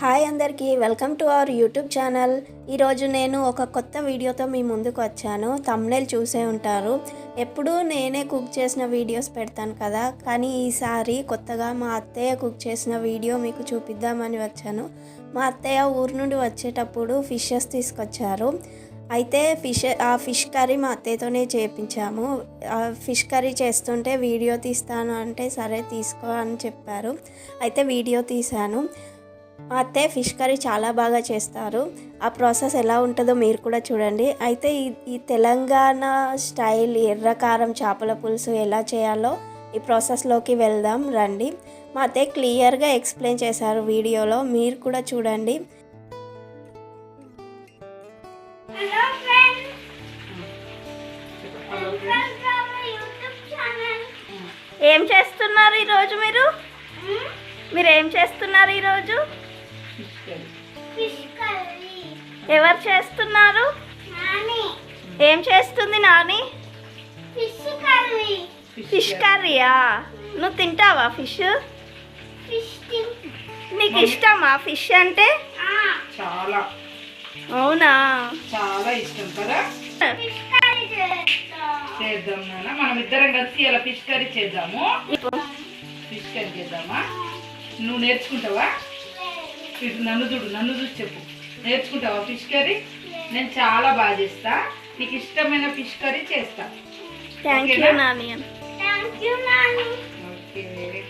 Hi అందరికీ welcome to our YouTube channel. ఈరోజు నేను ఒక కొత్త వీడియోతో మీ ముందుకు వచ్చాను. తమ్నేల్ చూసే ఉంటారు. ఎప్పుడూ నేనే కుక్ చేసిన వీడియోస్ పెడతాను కదా. కానీ ఈసారి కొత్తగా మా అత్తయ్య కుక్ చేసిన వీడియో మీకు చూపిద్దామని వచ్చాను. మా అత్తయ్య ఊరు నుండి వచ్చేటప్పుడు ఫిషెస్ తీసుకొచ్చారు. అయితే ఫిష్ ఆ ఫిష్ కర్రీ మా అత్తయ్యతోనే చేయించాము ఆ ఫిష్ కర్రీ చేస్తుంటే వీడియో తీస్తాను అంటే సరే తీసుకో అని చెప్పారు. అయితే వీడియో తీశాను. మా అత్తయ్య ఫిష్ కర్రీ చాలా బాగా చేస్తారు. ఆ ప్రాసెస్ ఎలా ఉంటుందో మీరు కూడా చూడండి. అయితే ఈ ఈ తెలంగాణ స్టైల్ ఎర్రకారం చేపల పులుసు ఎలా చేయాలో ఈ ప్రాసెస్లోకి వెళ్దాం రండి. మా అత్తయ్య క్లియర్గా ఎక్స్ప్లెయిన్ చేశారు వీడియోలో మీరు కూడా చూడండి. Hello friends welcome to our YouTube channel ఏం చేస్తున్నారు ఈరోజు మీరు? మీరు ఏం చేస్తున్నారు ఈరోజు? ఎవరు చేస్తున్నారు? నాని. ఏం చేస్తుంది నాని? Fish curry. ఫిష్ కర్రీయా? నువ్వు తింటావా ఫిష్? ఫిష్ తిన్ నీకు ఇష్టమా ఫిష్ అంటే? ఆ. చాలా. అవునా? చాలా ఇష్టం కదా? ఫిష్ కర్రీ చేస్తా. చేద్దాం నాన్న. మనం ఇద్దరం కలిసి ఇలా ఫిష్ కర్రీ చేద్దాము. ఫిష్ కర్రీ చేద్దామా? నువ్వు నేర్చుకుంటావా? ఇటు నన్ను చూడు నన్ను చూసి చెప్పు. నేర్చుకుంటావా ఫిష్ కర్రీ? నేను చాలా బాగా చేస్తా. నీకు ఇష్టమైన ఫిష్ కర్రీ చేస్తా. ఓకే.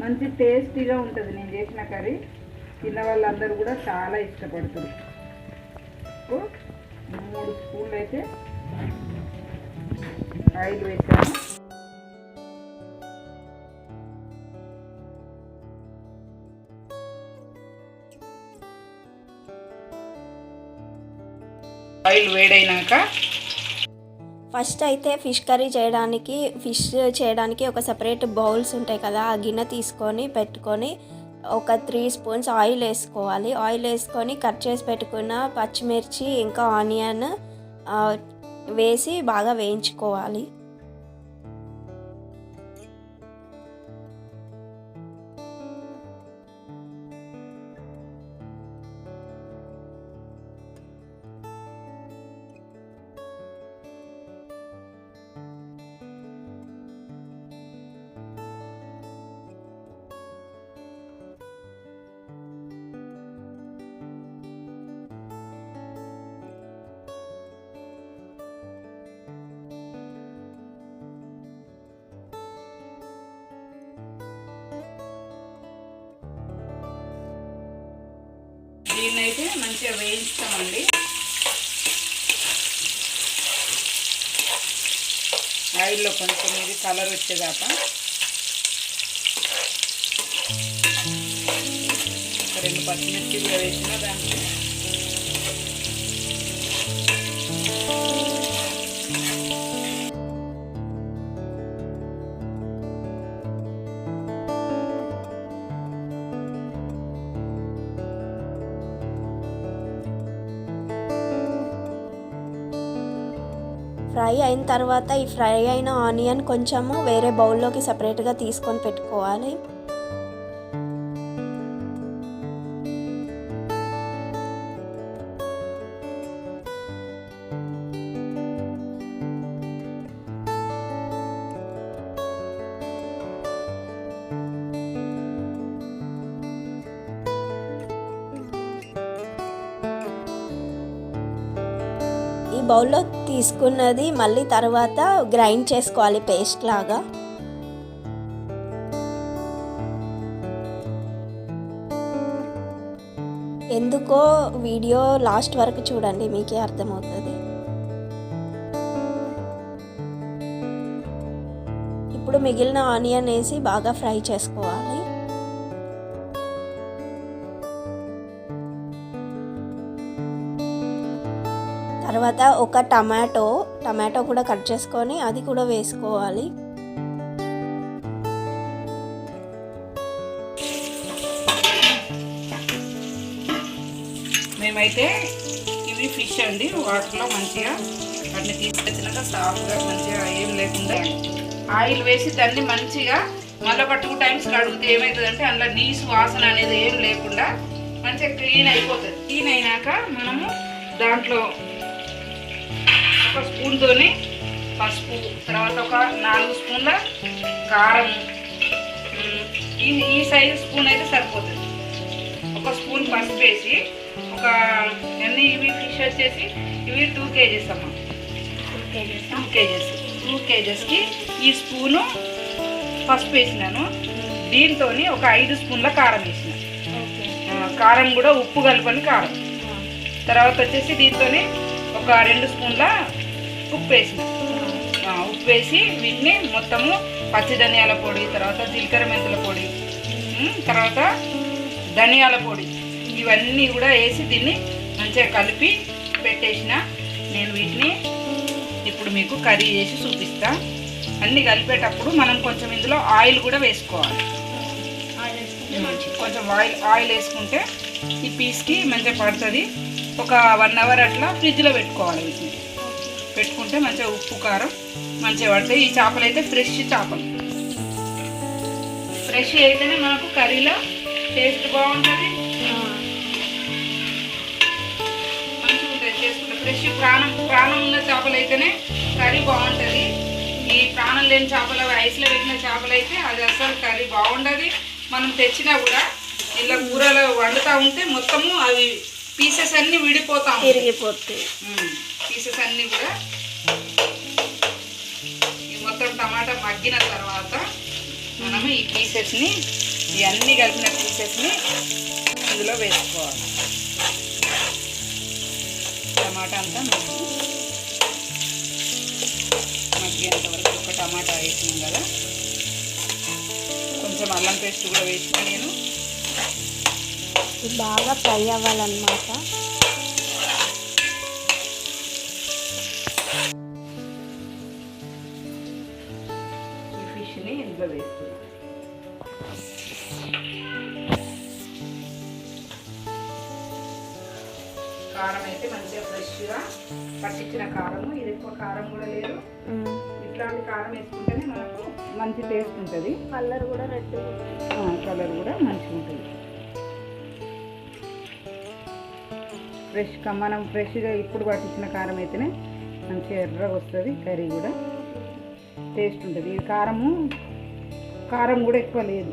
మంచి టేస్టీగా ఉంటుంది నేను చేసిన కర్రీ. తిన్న వాళ్ళందరూ కూడా చాలా ఇష్టపడుతుంది ఓ, మూడు స్పూన్లు అయితే ఆయిల్ వేసాను. ఆయిల్ వేడైనాక ఫస్ట్ అయితే ఫిష్ కర్రీ చేయడానికి ఫిష్ చేయడానికి ఒక సపరేట్ బౌల్స్ ఉంటాయి కదా ఆ గిన్నె తీసుకొని పెట్టుకొని ఒక త్రీ స్పూన్స్ ఆయిల్ వేసుకోవాలి. ఆయిల్ వేసుకొని కట్ చేసి పెట్టుకున్న పచ్చిమిర్చి ఇంకా ఆనియన్ వేసి బాగా వేయించుకోవాలి. దీన్ని అయితే మంచిగా వేయించుతామండి ఆయిల్లో కొంచెం ఇది కలర్ వచ్చేదాకా. రెండు పచ్చిమిర్చి కూడా వేసిన దాంట్లో తర్వాత ఈ ఫ్రై అయిన ఆనియన్ కొంచెము వేరే బౌల్లోకి సపరేట్గా తీసుకొని పెట్టుకోవాలి. ఈ బౌల్లో తీసుకున్నది మళ్ళీ తర్వాత గ్రైండ్ చేసుకోవాలి పేస్ట్ లాగా. ఎందుకో వీడియో లాస్ట్ వరకు చూడండి మీకే అర్థమవుతుంది. ఇప్పుడు మిగిలిన ఆనియన్ వేసి బాగా ఫ్రై చేసుకోవాలి. తర్వాత ఒక టమాటో టమాటో కూడా కట్ చేసుకొని అది కూడా వేసుకోవాలి. మేమైతే ఇవి ఫిష్ అండి. వాటర్లో మంచిగా వాటిని తీసుకొచ్చినాక సాఫ్ట్గా మంచిగా ఏం లేకుండా ఆయిల్ వేసి దాన్ని మంచిగా మళ్ళీ ఒక టూ టైమ్స్ కడుగుతే ఏమవుతుందంటే అందులో నీసు వాసన అనేది ఏం లేకుండా మంచిగా క్లీన్ అయిపోతుంది. క్లీన్ అయినాక మనము దాంట్లో ఒక స్పూన్తోని పసుపు తర్వాత ఒక నాలుగు స్పూన్ల కారం. ఈ ఈ సైజు స్పూన్ అయితే సరిపోతుంది. ఒక స్పూన్ పసుపు వేసి ఒక ఎన్ని ఇవి ఫిష్ వచ్చేసి ఇవి టూ కేజీస్ అమ్మ. టూ కేజెస్ టూ కేజెస్కి ఈ స్పూను పసుపు వేసినాను. దీంతో ఒక ఐదు స్పూన్ల కారం వేసిన. కారం కూడా ఉప్పు కలుపుని కారం. తర్వాత వచ్చేసి దీంతో ఒక రెండు స్పూన్ల ఉప్పు వేసి ఉప్పు వేసి వీటిని మొత్తము పచ్చి ధనియాల పొడి తర్వాత జీలకర్ర మెంతుల పొడి తర్వాత ధనియాల పొడి. ఇవన్నీ కూడా వేసి దీన్ని మంచిగా కలిపి పెట్టేసిన నేను వీటిని ఇప్పుడు మీకు కర్రీ చేసి చూపిస్తా. అన్నీ కలిపేటప్పుడు మనం కొంచెం ఇందులో ఆయిల్ కూడా వేసుకోవాలి. కొంచెం ఆయిల్ ఆయిల్ వేసుకుంటే ఈ పీస్కి మంచిగా పడుతుంది. ఒక వన్ అవర్ అట్లా ఫ్రిడ్జ్లో పెట్టుకోవాలి వీటిని. పెట్టుకుంటే మంచిగా ఉప్పు కారం మంచిగా పడతాయి. ఈ చేపలు అయితే ఫ్రెష్ చేపలు. ఫ్రెష్ అయితేనే మనకు కర్రీలో టేస్ట్ బాగుంటుంది. మంచిగా ఉంటుంది చేసుకుంటే. ఫ్రెష్ ప్రాణం ప్రాణం ఉన్న చేపలు అయితేనే కర్రీ బాగుంటుంది. ఈ ప్రాణం లేని చేపలు అవి ఐస్లో పెట్టిన చేపలు అయితే అది అసలు కర్రీ బాగుండదు. మనం తెచ్చినా కూడా ఇలా కూరలో వండుతూ ఉంటే మొత్తము అవి పీసెస్ అన్నీ విడిపోతా తిరిగిపోతుంది పీసెస్ అన్నీ కూడా ఈ మొత్తం టమాటా మగ్గిన తర్వాత మనము ఈ పీసెస్ని ఈ కలిపిన పీసెస్ని ఇందులో వేసుకోవాలి. టమాటా అంతా మగ్గి మగ్గేంత వరకు ఒక టమాటా వేసినాం కదా. కొంచెం అల్లం పేస్ట్ కూడా వేసిన నేను బాగా ఫ్రై అవ్వాలన్నమాట. ఫ్రెష్గా పట్టించిన కారము. ఇది ఎక్కువ కారం కూడా లేదు. ఇట్లాంటి కారం వేసుకుంటేనే మనకు మంచి టేస్ట్ ఉంటుంది. కలర్ కూడా రెడ్ కలర్ కూడా మంచిగా ఉంటుంది. ఫ్రెష్గా మనం ఫ్రెష్గా ఇప్పుడు పట్టించిన కారం అయితేనే మంచిగా ఎర్రగా వస్తుంది కర్రీ కూడా. టేస్ట్ ఉంటుంది. ఇది కారము కారం కూడా ఎక్కువ లేదు.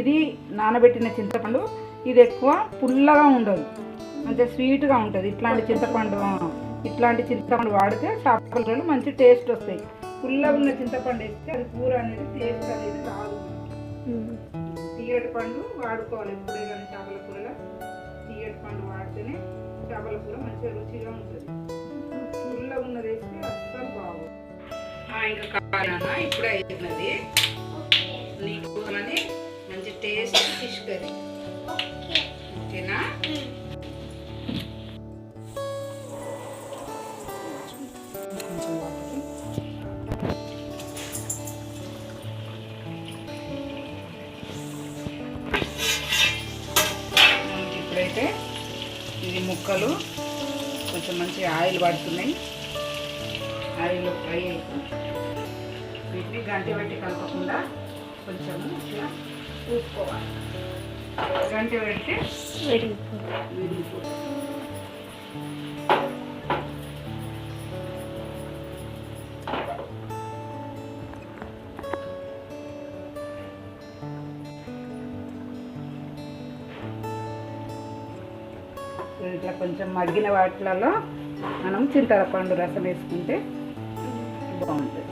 ఇది నానబెట్టిన చింతపండు. ఇది ఎక్కువ పుల్లగా ఉండదు. అంటే స్వీట్గా ఉంటుంది. ఇట్లాంటి చింతపండు ఇట్లాంటి చింతపండు వాడితే చేపలు మంచి టేస్ట్ వస్తాయి. పుల్లగా ఉన్న చింతపండు వేస్తే అది కూర అనేది టేస్ట్ అనేది రాదు. తీయటి పండు వాడుకోవాలి ఎప్పుడే కానీ చేపల కూరలో. తీయటి పండు వాడితేనే చేపల కూర మంచిగా రుచిగా ఉంటుంది. పుల్లగా ఉన్నది వేస్తే అస్సలు బాగోదు. ఇంకా కావాలన్నా ఇప్పుడే అయినది నీకు అని టేస్ట్ ఫిష్ కర్రీ ఓకేనా ఇప్పుడైతే ఇది ముక్కలు. కొంచెం మంచి ఆయిల్ పడుతున్నాయి. ఆయిల్ ఫ్రై అయిపోయి వీటిని గంట పెట్టి కలపకుండా కొంచెం ఇట్లా చూసుకోవాలి గంట పెడితే విరిగిపోతుంది ఇట్లా కొంచెం మగ్గిన వాటిలలో మనం చింతపండు రసం వేసుకుంటే బాగుంటుంది.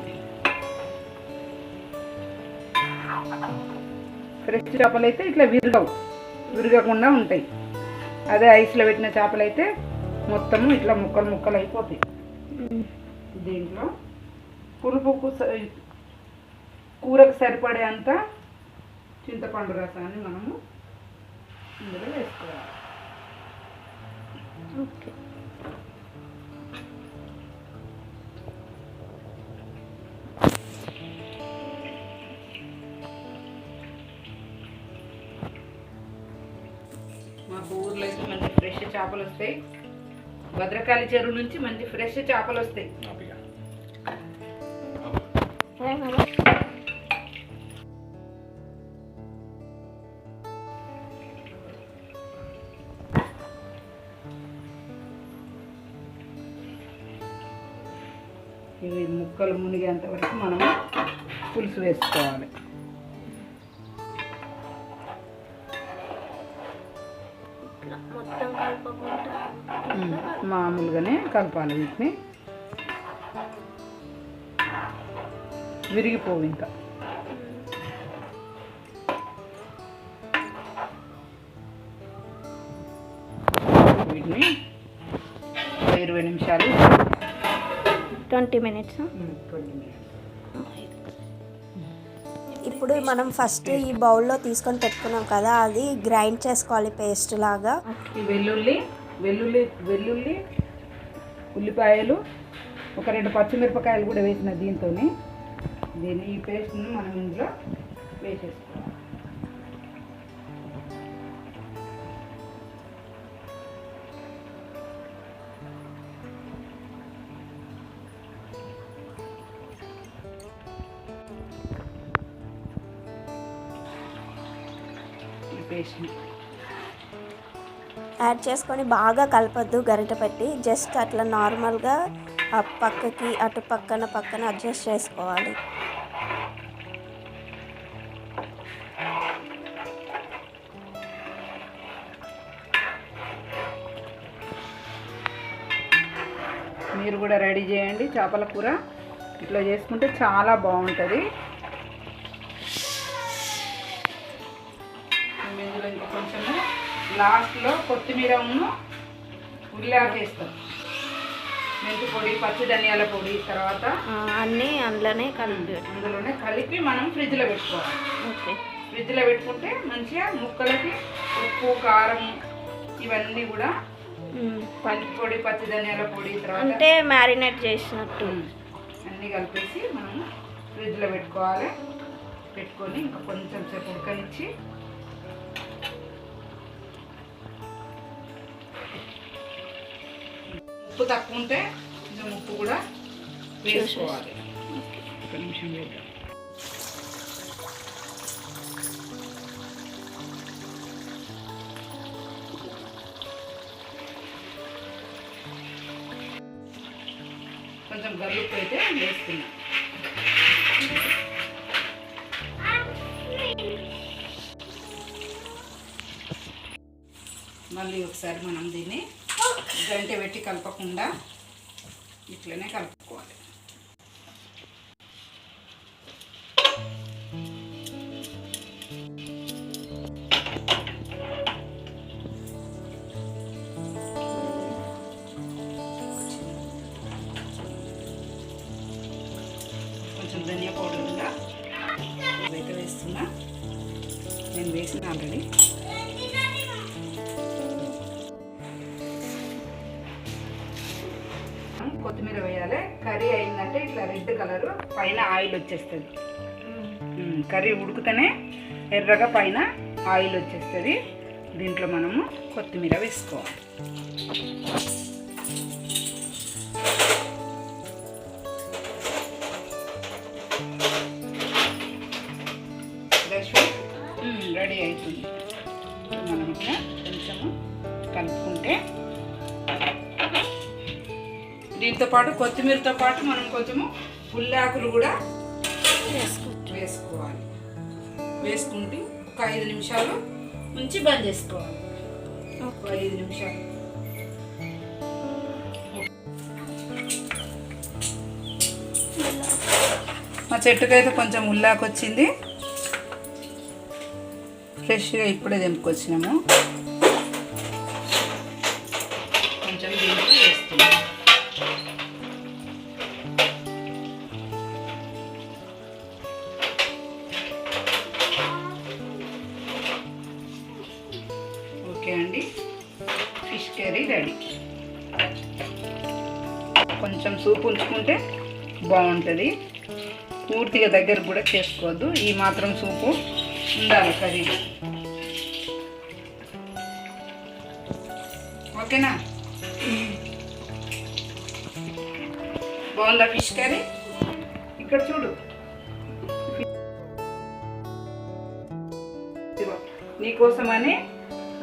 ఫ్రెష్ చేపలు అయితే ఇట్లా విరగవు విరగకుండా ఉంటాయి. అదే ఐస్లో పెట్టిన చేపలు అయితే మొత్తము ఇట్లా ముక్కలు ముక్కలు అయిపోతాయి. దీంట్లో పులుపుకు స- కూరకు సరిపడే అంత చింతపండు రసాన్ని మనము ఇందులో వేసుకోవాలి. ఓకే. మంచి చేపలు వస్తాయి. భద్రకాళి చెరువు నుంచి మంచి ఫ్రెష్ చేపలు వస్తాయి. ఇవి ముక్కలు మునిగేంత వరకు మనం పులుసు వేసుకోవాలి. మామూలుగానే కలపాలి వీటిని. విరిగిపోవు ఇంకా. వీటిని ఇరవై నిమిషాలు. Twenty minutes. Um, twenty minutes. ఇప్పుడు మనం ఫస్ట్ ఈ బౌల్లో తీసుకొని పెట్టుకున్నాం కదా అది గ్రైండ్ చేసుకోవాలి పేస్ట్ లాగా. వెల్లుల్లి వెల్లుల్లి వెల్లుల్లి ఉల్లిపాయలు ఒక రెండు పచ్చిమిరపకాయలు కూడా వేసిన దీంతో దీన్ని ఈ పేస్ట్ను మనం ఇందులో వేసేసుకోవాలి. ఈ పేస్ట్ని యాడ్ చేసుకొని బాగా కలపద్దు గరిట పెట్టి. జస్ట్ అట్లా నార్మల్గా ఆ పక్కకి అటు పక్కన పక్కన అడ్జస్ట్ చేసుకోవాలి. మీరు కూడా రెడీ చేయండి చేపల కూర. ఇట్లా చేసుకుంటే చాలా బాగుంటుంది. ఇందులో ఇంకా కొంచెము లాస్ట్లో కొత్తిమీర ఉన్ను ఉల్లిఆకు వేస్తాం మెంతి పొడి పచ్చి ధనియాల పొడి తర్వాత అన్నీ అందులోనే కలిపి అందులోనే కలిపి మనం ఫ్రిడ్జ్లో పెట్టుకోవాలి ఓకే ఫ్రిడ్జ్లో పెట్టుకుంటే మంచిగా ముక్కలకి ఉప్పు కారం ఇవన్నీ కూడా. పల్లి పొడి పచ్చి ధనియాల పొడి తర్వాత అంటే మ్యారినేట్ చేసినట్టు. అన్నీ కలిపేసి మనం ఫ్రిడ్జ్లో పెట్టుకోవాలి పెట్టుకొని ఇంకా కొంచెం సేపు ఉడకనిచ్చి ఉప్పు తక్కువ ఉంటే కొంచెం ఉప్పు కూడా వేసుకోవాలి ఒక నిమిషం వేద్దాం కొంచెం గల్లుప్పు అయితే వేస్తున్నాం। మళ్ళీ ఒకసారి మనం దీన్ని గంటె పెట్టి కలపకుండా ఇట్లనే కలుపుకోవాలి. కొంచెం ధనియా పౌడర్ ఉందా? ఇవైతే వేస్తున్నా. నేను వేసిన ఆల్రెడీ. రెడ్ కలరు పైన ఆయిల్ వచ్చేస్తుంది. కర్రీ ఉడికితేనే ఎర్రగా పైన ఆయిల్ వచ్చేస్తుంది. దీంట్లో మనము కొత్తిమీర వేసుకోవాలి. రెడీ అవుతుంది మనం ఇట్లా కొంచెము కలుపు వీటితో పాటు కొత్తిమీరతో పాటు మనం కొంచెము ఉల్లాకులు కూడా వేసుకోవాలి. వేసుకుంటూ ఒక ఐదు నిమిషాలు ఉంచి బంద్ చేసుకోవాలి. ఒక ఐదు నిమిషాలు. మా చెట్టుకైతే కొంచెం ఉల్లాకు వచ్చింది ఫ్రెష్గా ఇప్పుడే తెంపుకొచ్చినాము. పులుచుకుంటే ఉంచుకుంటే బాగుంటుంది. పూర్తిగా దగ్గర కూడా చేసుకోవద్దు. ఈ మాత్రం సూపు ఉండాలి కర్రీ ఓకేనా? బాగుందా ఫిష్ కర్రీ? ఇక్కడ చూడు. నీకోసమని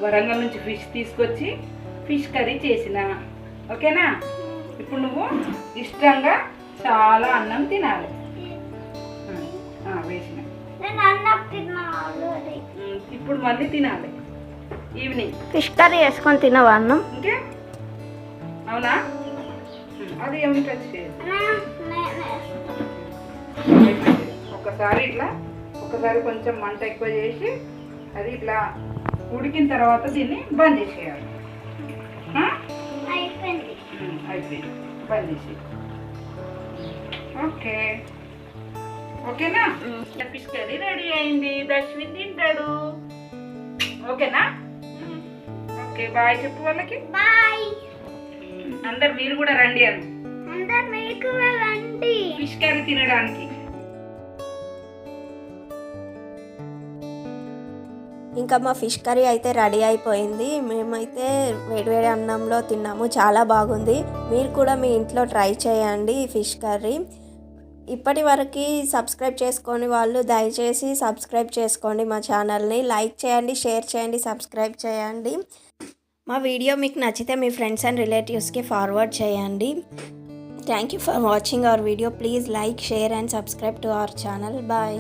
వరంగల్ నుంచి ఫిష్ తీసుకొచ్చి ఫిష్ కర్రీ చేసిన. ఓకేనా? ఇప్పుడు నువ్వు ఇష్టంగా చాలా అన్నం తినాలి. ఆ, వేసిన. నేను అన్నం తిన్నా ఆల్రెడీ. ఉమ్, ఇప్పుడు మళ్ళీ తినాలి. ఈవినింగ్ ఫిష్ కర్రీ వేసుకొని తినవా అన్నం? ఇంకే? అవునా? అది ఏమి టచ్ ఒకసారి ఇట్లా ఒకసారి కొంచెం మంట ఎక్కువ చేసి అది ఇట్లా ఉడికిన తర్వాత దీన్ని బంద్ చేసేయాలి. ఉమ్, అయిపోయింది బంద్ చేసి ఓకే ఓకేనా ఫిష్ కర్రీ రెడీ అయింది దర్శని తింటాడు ఓకేనా ఓకే బాయ్ చెప్పు వాళ్ళకి బాయ్ అందరు మీరు కూడా రండి అని అందరు మీకు రండి ఫిష్ కర్రీ తినడానికి ఇంకా మా ఫిష్ కర్రీ అయితే రెడీ అయిపోయింది. మేమైతే వేడివేడి అన్నంలో తిన్నాము. చాలా బాగుంది. మీరు కూడా మీ ఇంట్లో ట్రై చేయండి ఫిష్ కర్రీ. ఇప్పటి వరకు సబ్స్క్రైబ్ చేసుకొని వాళ్ళు దయచేసి సబ్స్క్రైబ్ చేసుకోండి మా ఛానల్ని. లైక్ చేయండి షేర్ చేయండి సబ్స్క్రైబ్ చేయండి. మా వీడియో మీకు నచ్చితే మీ ఫ్రెండ్స్ అండ్ రిలేటివ్స్కి ఫార్వర్డ్ చేయండి. Thank you for watching our video. Please like share and subscribe to our channel. Bye.